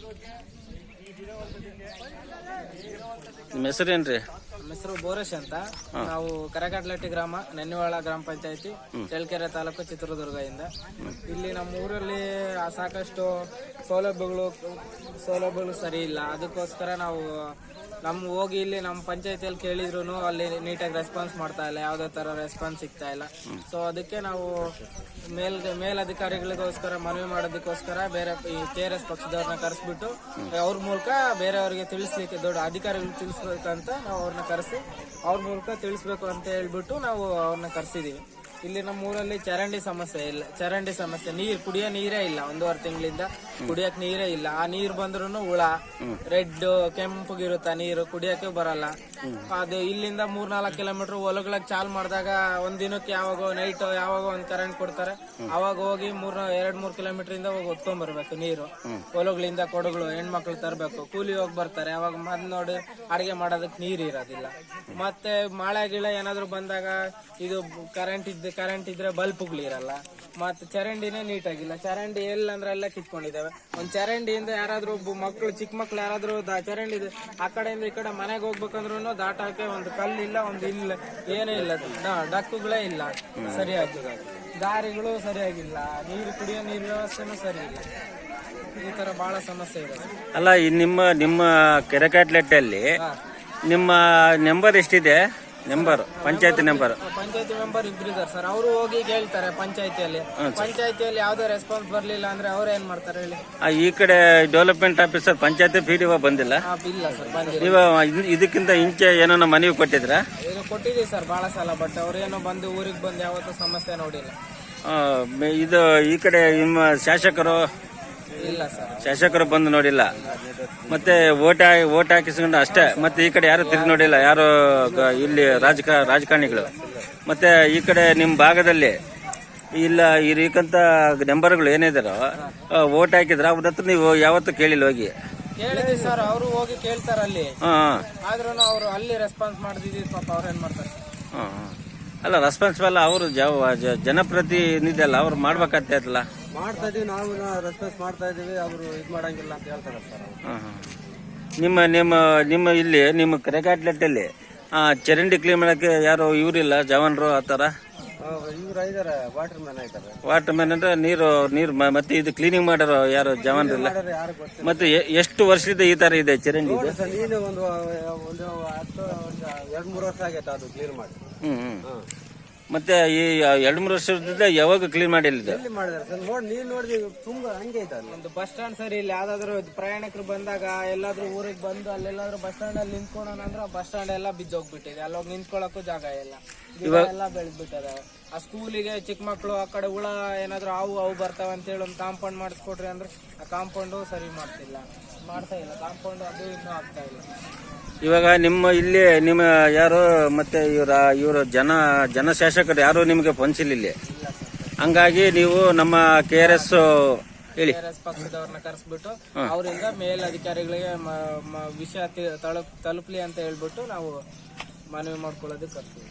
Gracias. ನಿಮ್ಮ ಹೆಸರೇನ್ರಿ? ನಮ್ಮ ಹೆಸರು ಬೋರೇಶ್ ಅಂತ. ನಾವು ಕರಕಟ್ಲಟ್ಟಿ ಗ್ರಾಮ ನೆನ್ನಿವಾಳ ಗ್ರಾಮ ಪಂಚಾಯತಿ ಚಳ್ಳಕೆರೆ ತಾಲೂಕು ಚಿತ್ರದುರ್ಗದಿಂದ. ಇಲ್ಲಿ ನಮ್ಮ ಊರಲ್ಲಿ ಆ ಸಾಕಷ್ಟು ಸೌಲಭ್ಯಗಳು ಸೌಲಭ್ಯಗಳು ಸರಿ ಇಲ್ಲ. ಅದಕ್ಕೋಸ್ಕರ ನಾವು ನಮ್ಮ ಹೋಗಿ ಇಲ್ಲಿ ನಮ್ಮ ಪಂಚಾಯತಿಯಲ್ಲಿ ಕೇಳಿದ್ರು ಅಲ್ಲಿ ನೀಟಾಗಿ ರೆಸ್ಪಾನ್ಸ್ ಮಾಡ್ತಾ ಇಲ್ಲ. ಯಾವುದೇ ತರ ರೆಸ್ಪಾನ್ಸ್ ಸಿಗ್ತಾ ಇಲ್ಲ. ಸೊ ಅದಕ್ಕೆ ನಾವು ಮೇಲ್ ಮೇಲಧಿಕಾರಿಗಳಿಗೋಸ್ಕರ ಮನವಿ ಮಾಡೋದಕ್ಕೋಸ್ಕರ ಬೇರೆ ಈ ಕೆ ಆರ್ ಎಸ್ ಪಕ್ಷದವ್ರನ್ನ ಕರೆಸ್ಬಿಟ್ಟು ಅವ್ರ ಮೂಲಕ ಬೇರೆಯವರಿಗೆ ತಿಳಿಸ್ಲಿಕ್ಕೆ, ದೊಡ್ಡ ಅಧಿಕಾರಿಗಳು ತಿಳಿಸ್ಬೇಕಂತ ನಾವು ಅವ್ರನ್ನ ಕರೆಸಿ, ಅವ್ರ ಮೂಲಕ ತಿಳಿಸ್ಬೇಕು ಅಂತ ಹೇಳ್ಬಿಟ್ಟು ನಾವು ಅವ್ರನ್ನ ಕರೆಸಿದೀವಿ. ಇಲ್ಲಿ ನಮ್ಮ ಊರಲ್ಲಿ ಚರಂಡಿ ಸಮಸ್ಯೆ ಇಲ್ಲ. ಚರಂಡಿ ಸಮಸ್ಯೆ. ನೀರ್ ಕುಡಿಯೋ ನೀರೇ ಇಲ್ಲ ಒಂದೂವರೆ ತಿಂಗಳಿಂದ. ಕುಡಿಯಕ್ ನೀರೇ ಇಲ್ಲ. ಆ ನೀರ್ ಬಂದ್ರು ಹುಳ. ರೆಡ್ ಕೆಂಪಗಿರುತ್ತ ನೀರು ಕುಡಿಯಕ್ಕೆ ಬರಲ್ಲ. ಅದು ಇಲ್ಲಿಂದ ಮೂರ್ನಾಲ್ಕು ಕಿಲೋಮೀಟರ್ ಹೊಲಗಳಿಗೆ ಚಾಲ್ ಮಾಡಿದಾಗ ಒಂದ್ ದಿನಕ್ಕೆ ಯಾವಾಗ ನೈಟ್ ಯಾವಾಗ ಒಂದ್ ಕರೆಂಟ್ ಕೊಡ್ತಾರೆ. ಅವಾಗ ಹೋಗಿ ಮೂರ್ ಎರಡ್ ಮೂರ್ ಕಿಲೋಮೀಟರ್ ಇಂದ ಹೋಗಿ ಹೊತ್ಕೊಂಡ್ ಬರ್ಬೇಕು ನೀರು ಹೊಲಗಳಿಂದ ಕೊಡಗಳು ಹೆಣ್ಮಕ್ಳು ತರಬೇಕು. ಕೂಲಿ ಹೋಗಿ ಬರ್ತಾರೆ. ಅವಾಗ ಮದ್ ನೋಡಿ ಅಡಿಗೆ ಮಾಡೋದಕ್ಕೆ ನೀರ್ ಇರೋದಿಲ್ಲ. ಮತ್ತೆ ಮಳೆ ಗಿಳೆ ಏನಾದ್ರು ಬಂದಾಗ ಇದು ಕರೆಂಟ್ ಇದ್ದ ಕರೆಂಟ್ ಇದ್ರೆ ಬಲ್ಬ್ಗಳು ಇರಲ್ಲ. ಮತ್ತೆ ಚರಂಡಿನೇ ನೀಟಾಗಿಲ್ಲ ಚರಂಡಿ ಎಲ್ಲಂದ್ರೆ ಎಲ್ಲ ಕಿತ್ಕೊಂಡಿದ್ದಾವೆ. ಒಂದ್ ಚರಂಡಿಯಿಂದ ಯಾರಾದ್ರೂ ಒಬ್ಬ ಮಕ್ಕಳು ಚಿಕ್ಕ ಮಕ್ಳು ಯಾರಾದ್ರೂ ದ- ಚರಂಡಿ ಇದೆ. ಆ ಕಡೆಯಿಂದ ಈ ಕಡೆ ಮನೆಗೆ ಹೋಗ್ಬೇಕಂದ್ರೂ ದಾಟಕ್ಕೆ ಒಂದು ಕಲ್ಲಿಲ್ಲ ಒಂದು ಇಲ್ಲ. ಏನೂ ಇಲ್ಲ ಡಕ್ಕುಗಳೇ ಇಲ್ಲ. ಸರಿಯಾಗಿ. ದಾರಿಗಳು ಸರಿಯಾಗಿಲ್ಲ. ನೀರು ಕುಡಿಯೋ ನೀರು ವ್ಯವಸ್ಥೆನೂ ಸರಿ ಇಲ್ಲ ಈ ತರ ಬಹಳ ಸಮಸ್ಯೆ ಇದೆ. ಅಲ್ಲ ನಿಮ್ಮ ನಿಮ್ಮ ಕೆರೆಕಾಟ್ಲೆಟ್ಟಲ್ಲಿ ನಿಮ್ಮ ನಂಬರ್ ಎಷ್ಟಿದೆ? Number panchayati member panchayati member ಇಬ್ರು ಇದಾರೆ ಸರ್ ಅವರು ಹೋಗಿ ಕೇಳ್ತಾರೆ ಪಂಚಾಯತಿಯಲ್ಲಿ. ಪಂಚಾಯತಿಯಲ್ಲಿ ಯಾವ್ದೇ ರೆಸ್ಪಾನ್ಸ್ ಬರ್ಲಿಲ್ಲ ಅಂದ್ರೆ ಅವ್ರು ಏನ್ ಮಾಡ್ತಾರೆ ಹೇಳಿ? ಈ ಕಡೆ development officer panchayati P D ಬಂದಿಲ್ಲ. ಆ, ಇಲ್ಲ ಸರ್ ಬಂದಿಲ್ಲ. ನೀವು ಇದ್- ಇದಕ್ಕಿಂತ ಇಂಚೆ ಏನೋ ಮನವಿ ಕೊಟ್ಟಿದ್ರ? ಇದು ಕೊಟ್ಟಿದ್ದೀವಿ ಸರ್ ಬಹಳ ಸಲ ಬಟ್ ಅವ್ರೇನೋ ಬಂದು ಊರಿಗೆ ಬಂದು ಯಾವತ್ತೂ ಸಮಸ್ಯೆ ನೋಡಿಲ್ಲ. ಇದು ಈ ಕಡೆ ನಿಮ್ಮ ಶಾಸಕರು ಶಾಸಕರು ಬಂದು ನೋಡಿಲ್ಲ. ಮತ್ತೆ ಓಟ್ ಓಟ್ ಹಾಕಿಸ್ಕೊಂಡು ಅಷ್ಟೇ. ಮತ್ತೆ ಈ ಕಡೆ ಯಾರು ತಿರುಗಿ ನೋಡಿಲ್ಲ. ಯಾರು ಇಲ್ಲಿ ರಾಜಕ ರಾಜಕಾರಣಿಗಳು. ಮತ್ತೆ ಈ ಕಡೆ ನಿಮ್ಮ ಭಾಗದಲ್ಲಿ ಇಲ್ಲ ಇರಕಂತ ನಂಬರ್ಗಳು ಏನಿದಾರೋ ಓಟ್ ಹಾಕಿದ್ರ ಅವ್ರ ಹತ್ರ ನೀವು ಯಾವತ್ತೂ ಕೇಳಿಲ್ಲ ಹೋಗಿ. ಕೇಳಿದ್ವಿ ಸರ್. ಅವರು ಹೋಗಿ ಕೇಳ್ತಾರೆ ಅಲ್ಲಿ. ಆದ್ರೂ ಅವರು ಅಲ್ಲಿ ರೆಸ್ಪಾನ್ಸ್ ಪಾಪ ಏನು ಮಾಡ್ತಾರೆ? ಸರ್ ಹಾ ಹಾ. ಅಲ್ಲ ರೆಸ್ಪಾನ್ಸಿಬಲ್ ಅವರು ಜನಪ್ರತಿನಿಧಿ ಅಲ್ಲ ಅವ್ರು ಮಾಡ್ಬೇಕಾಗ್ತೈತಲ್ಲ. ಮಾಡ್ತಾ ಇದೀವಿ ನಾವು ರೆಸ್ಪಾನ್ಸ್ ಮಾಡ್ತಾ ಇದೀವಿ ಅವರು ಇದು ಮಾಡಂಗಿಲ್ಲ ಅಂತ ಹೇಳ್ತಾರೆ ಸರ್ ಹಾ, ಹಾ. ನಿಮ್ಮ ನಿಮ್ಮ ನಿಮ್ಮ ಇಲ್ಲಿ ನಿಮ್ಮ ಕರೆಗಾಟ್ಲೆಟ್ಟಲ್ಲಿ ಚರಂಡಿ ಕ್ಲೀನ್ ಮಾಡಕ್ಕೆ ಯಾರು ಇವ್ರಿಲ್ಲ ಜವಾನ್ರು ಆ ಥರ? ಇವ್ರು ಇದಾರೆ ವಾಟರ್ ಮ್ಯಾನ್ ಇದ್ದಾರೆ ವಾಟರ್ ಮ್ಯಾನ್ ಅಂದ್ರೆ ನೀರು ನೀರು ಮ- ಮತ್ತೆ ಇದು ಕ್ಲೀನಿಂಗ್ ಮಾಡೋರು ಯಾರು ಜವಾನ್ ಯಾರು ಗೊತ್ತಿಲ್ಲ. ಮತ್ತೆ ಎ- ಎಷ್ಟು ವರ್ಷದಿಂದ ಈ ತರ ಇದೆ ಚರಂಡಿ ಇದು? ಸರ್ ನೀನು ಒಂದು ಒಂದು ಹತ್ತು ಒಂದು ಎರಡು ಮೂರು ವರ್ಷ ಆಗೈತೆ ಅದು ಕ್ಲೀನ್ ಮಾಡಿ. ಹ್ಮ್ ಹ್ಮ್. ಮತ್ತೆ ಈ ಎರಡ್ ಮೂರು ವರ್ಷದಿಂದ ಯಾವಾಗ ಕ್ಲೀನ್ ಮಾಡಿಲ್ಲ ಇದು ಎಲ್ಲಿ ಮಾಡಿದಾರೆ ಸರ್? ನೋಡಿ ನೋಡಿದ್ವಿ ತುಂಬಾ ಹಂಗೆ ಐತೆ ಒಂದು ಬಸ್ ಸ್ಟ್ಯಾಂಡ್ ಸರಿ ಇಲ್ಲಿ ಯಾವ್ದಾದ್ರು ಪ್ರಯಾಣಿಕರು ಬಂದಾಗ ಎಲ್ಲಾದ್ರೂ ಊರಿಗೆ ಬಂದು ಅಲ್ಲೆಲ್ಲಾದ್ರೂ ಬಸ್ ಸ್ಟಾಂಡ್ ಅಲ್ಲಿ ನಿಂತ್ಕೊಳ್ಳೋಣ ಅಂದ್ರೆ ಬಸ್ ಸ್ಟ್ಯಾಂಡ್ ಎಲ್ಲ ಬಿದ್ದೋಗ್ಬಿಟ್ಟಿದೆ. ಅಲ್ಲೋಗಿ ನಿಂತ್ಕೊಳ್ಳೋಕ್ಕೂ ಜಾಗ ಇಲ್ಲ. ಗಿಡ ಎಲ್ಲ ಬೆಳೆದ್ಬಿಟ್ಟದ. ಆ ಸ್ಕೂಲಿಗೆ ಚಿಕ್ಕ ಮಕ್ಕಳು ಆ ಕಡೆ ಹುಳ ಏನಾದ್ರು ಅವು ಅವು ಬರ್ತಾವ ಅಂತ ಹೇಳಿ ಒಂದು ಕಾಂಪೌಂಡ್ ಮಾಡಿಸ್ಕೊಡ್ರಿ ಅಂದ್ರೆ ಆ ಕಾಂಪೌಂಡು ಸರಿ ಮಾಡ್ತಿಲ್ಲ. ಮಾಡ್ತಾ ಇಲ್ಲ. ಕಾಂಪೌಂಡ್ ಅದು ಇನ್ನೂ ಆಗ್ತಾ ಇಲ್ಲ. ಇವಾಗ ನಿಮ್ಮ ಇಲ್ಲಿ ನಿಮ್ಮ ಯಾರು ಮತ್ತೆ ಇವರ ಇವರು ಜನ ಜನ ಶಾಸಕರು ಯಾರು ನಿಮಗೆ ಪಂಚಿಲ್ಲ ಇಲ್ಲಿ ಹಂಗಾಗಿ ನೀವು ನಮ್ಮ ಕೆ ಆರ್ ಎಸ್ ಹೇಳಿ. ಎಸ್ ಪಕ್ಷದವ್ರನ್ನ ಕರೆಸ್ಬಿಟ್ಟು ಅವರಿಂದ ಮೇಲಧಿಕಾರಿಗಳಿಗೆ ಮ- ಮ- ವಿಷಯ ತಿ- ತಲುಪ್ ತಲುಪ್ಲಿ ಅಂತ ಹೇಳ್ಬಿಟ್ಟು ನಾವು ಮನವಿ ಮಾಡ್ಕೊಳ್ಳೋದಕ್ಕೆ ಕರ್ತೀವಿ